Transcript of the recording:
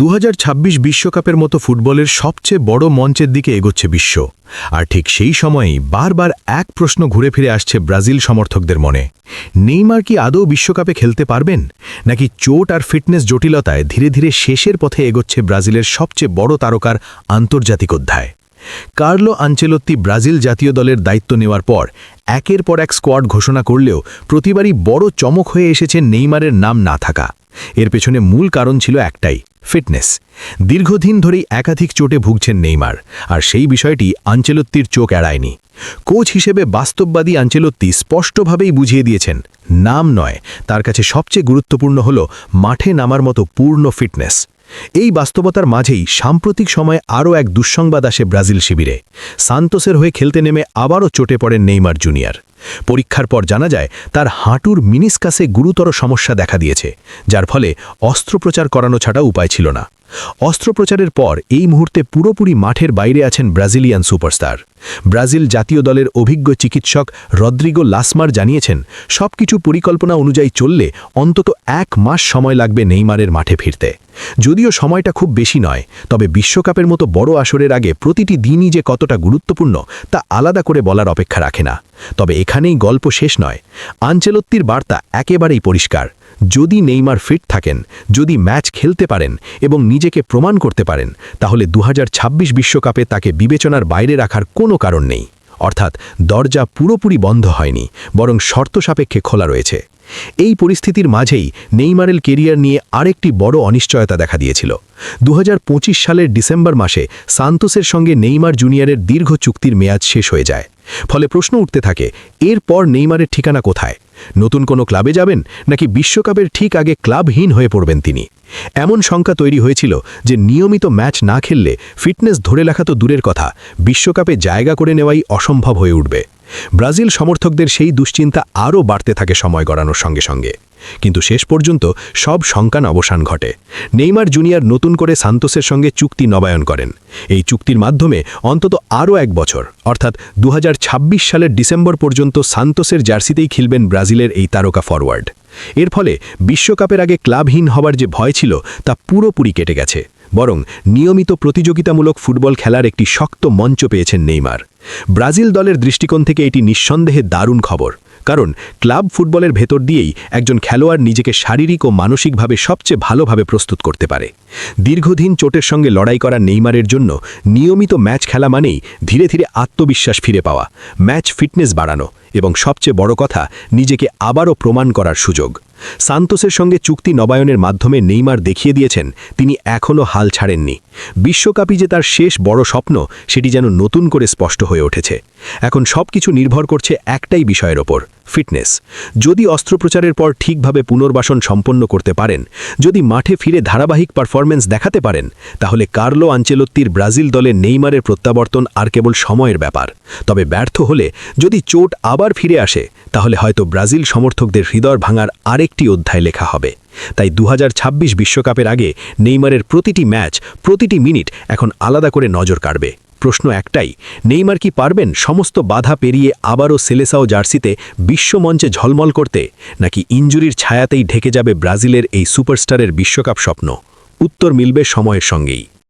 দু বিশ্বকাপের মতো ফুটবলের সবচেয়ে বড় মঞ্চের দিকে এগোচ্ছে বিশ্ব। আর ঠিক সেই সময়েই বারবার এক প্রশ্ন ঘুরে ফিরে আসছে ব্রাজিল সমর্থকদের মনে। নেইমার কি আদৌ বিশ্বকাপে খেলতে পারবেন? নাকি চোট আর ফিটনেস জটিলতায় ধীরে ধীরে শেষের পথে এগোচ্ছে ব্রাজিলের সবচেয়ে বড় তারকার আন্তর্জাতিক অধ্যায়? কার্লো আঞ্চেলত্তি ব্রাজিল জাতীয় দলের দায়িত্ব নেওয়ার পর একের পর এক স্কোয়াড ঘোষণা করলেও প্রতিবারই বড় চমক হয়ে এসেছে নেইমারের নাম না থাকা। এর পেছনে মূল কারণ ছিল একটাই ফিটনেস। দীর্ঘদিন ধরেই একাধিক চোটে ভুগছেন নেইমার, আর সেই বিষয়টি আঞ্চেলত্তির চোখ এড়ায়নি। কোচ হিসেবে বাস্তববাদী আঞ্চেলত্তি স্পষ্টভাবেই বুঝিয়ে দিয়েছেন, নাম নয়, তার কাছে সবচেয়ে গুরুত্বপূর্ণ হল মাঠে নামার মতো পূর্ণ ফিটনেস। এই বাস্তবতার মাঝেই সাম্প্রতিক সময়ে আরও এক দুঃসংবাদ আসে ব্রাজিল শিবিরে। সান্তোসের হয়ে খেলতে নেমে আবারও চোটে পড়েন নেইমার জুনিয়র। পরীক্ষার পর জানা যায়, তার হাঁটুর মিনিসকাসে গুরুতর সমস্যা দেখা দিয়েছে, যার ফলে অস্ত্রোপচার করানো ছাড়া উপায় ছিল না। অস্ত্রোপচারের পর এই মুহূর্তে পুরোপুরি মাঠের বাইরে আছেন ব্রাজিলিয়ান সুপারস্টার। ব্রাজিল জাতীয় দলের অভিজ্ঞ চিকিৎসক রদ্রিগো লাসমার জানিয়েছেন, সবকিছু পরিকল্পনা অনুযায়ী চললে অন্তত এক মাস সময় লাগবে নেইমারের মাঠে ফিরতে। যদিও সময়টা খুব বেশি নয়, তবে বিশ্বকাপের মতো বড় আসরের আগে প্রতিটি দিনই যে কতটা গুরুত্বপূর্ণ তা আলাদা করে বলার অপেক্ষা রাখে না। তবে এখানেই গল্প শেষ নয়। আঞ্চেলত্তির বার্তা একেবারেই পরিষ্কার। যদি নেইমার ফিট থাকেন, যদি ম্যাচ খেলতে পারেন এবং নিজেকে প্রমাণ করতে পারেন, তাহলে দু বিশ্বকাপে তাকে বিবেচনার বাইরে রাখার কোনো কারণ নেই। অর্থাৎ দরজা পুরোপুরি বন্ধ হয়নি, বরং শর্ত সাপেক্ষে খোলা রয়েছে। এই পরিস্থিতির মাঝেই নেইমারেল কেরিয়ার নিয়ে আরেকটি বড় অনিশ্চয়তা দেখা দিয়েছিল। দুহাজার পঁচিশ সালের ডিসেম্বর মাসে সান্তোসের সঙ্গে নেইমার জুনিয়রের দীর্ঘ চুক্তির মেয়াদ শেষ হয়ে যায়। ফলে প্রশ্ন উঠতে থাকে, এরপর নেইমারের ঠিকানা কোথায়? নতুন কোনো ক্লাবে যাবেন নাকি বিশ্বকাপের ঠিক আগে ক্লাবহীন হয়ে পড়বেন তিনি? এমন শঙ্কা তৈরি হয়েছিল যে নিয়মিত ম্যাচ না খেললে ফিটনেস ধরে লেখা তো দূরের কথা, বিশ্বকাপে জায়গা করে নেওয়াই অসম্ভব হয়ে উঠবে। ব্রাজিল সমর্থকদের সেই দুশ্চিন্তা আরও বাড়তে থাকে সময় গড়ানোর সঙ্গে সঙ্গে। কিন্তু শেষ পর্যন্ত সব শঙ্কান অবসান ঘটে। নেইমার জুনিয়র নতুন করে সান্তোসের সঙ্গে চুক্তি নবায়ন করেন। এই চুক্তির মাধ্যমে অন্তত আরও এক বছর, অর্থাৎ দু হাজার ছাব্বিশ সালের ডিসেম্বর পর্যন্ত সান্তোসের জার্সিতেই খেলবেন ব্রাজিলের এই তারকা ফরওয়ার্ড। এর ফলে বিশ্বকাপের আগে ক্লাবহীন হবার যে ভয় ছিল তা পুরোপুরি কেটে গেছে। বরং নিয়মিত প্রতিযোগিতামূলক ফুটবল খেলার একটি শক্ত মঞ্চ পেয়েছেন নেইমার। ব্রাজিল দলের দৃষ্টিকোণ থেকে এটি নিঃসন্দেহে দারুণ খবর, কারণ ক্লাব ফুটবলের ভেতর দিয়েই একজন খেলোয়াড় নিজেকে শারীরিক ও মানসিকভাবে সবচেয়ে ভালোভাবে প্রস্তুত করতে পারে। দীর্ঘদিন চোটের সঙ্গে লড়াই করা নেইমারের জন্য নিয়মিত ম্যাচ খেলা মানেই ধীরে ধীরে আত্মবিশ্বাস ফিরে পাওয়া, ম্যাচ ফিটনেস বাড়ানো এবং সবচেয়ে বড় কথা, নিজেকে আবারও প্রমাণ করার সুযোগ। সান্তোসের সঙ্গে চুক্তি নবায়নের মাধ্যমে নেইমার দেখিয়ে দিয়েছেন তিনি এখনও হাল ছাড়েননি। বিশ্বকাপই যে তার শেষ বড় স্বপ্ন, সেটি যেন নতুন করে স্পষ্ট হয়ে উঠেছে। এখন সব কিছু নির্ভর করছে একটাই বিষয়ের ওপর, ফিটনেস। যদি অস্ত্রোপচারের পর ঠিকভাবে পুনর্বাসন সম্পন্ন করতে পারেন, যদি মাঠে ফিরে ধারাবাহিক পারফরমেন্স দেখাতে পারেন, তাহলে কার্লো আঞ্চেলত্তির ব্রাজিল দলে নেইমারের প্রত্যাবর্তন আর কেবল সময়ের ব্যাপার। তবে ব্যর্থ হলে যদি চোট আবার ফিরে আসে, তাহলে হয়তো ব্রাজিল সমর্থকদের হৃদয় ভাঙার আরেকটি অধ্যায় লেখা হবে। তাই দু বিশ্বকাপের আগে নেইমারের প্রতিটি ম্যাচ, প্রতিটি মিনিট এখন আলাদা করে নজর কাড়বে। প্রশ্ন একটাই, নেইমার কি পারবেন সমস্ত বাধা পেরিয়ে আবারও সেলেসাও জার্সিতে বিশ্বমঞ্চে ঝলমল করতে? নাকি ইঞ্জুরির ছায়াতেই ঢেকে যাবে ব্রাজিলের এই সুপারস্টারের বিশ্বকাপ স্বপ্ন? উত্তর মিলবে সময়ের সঙ্গেই।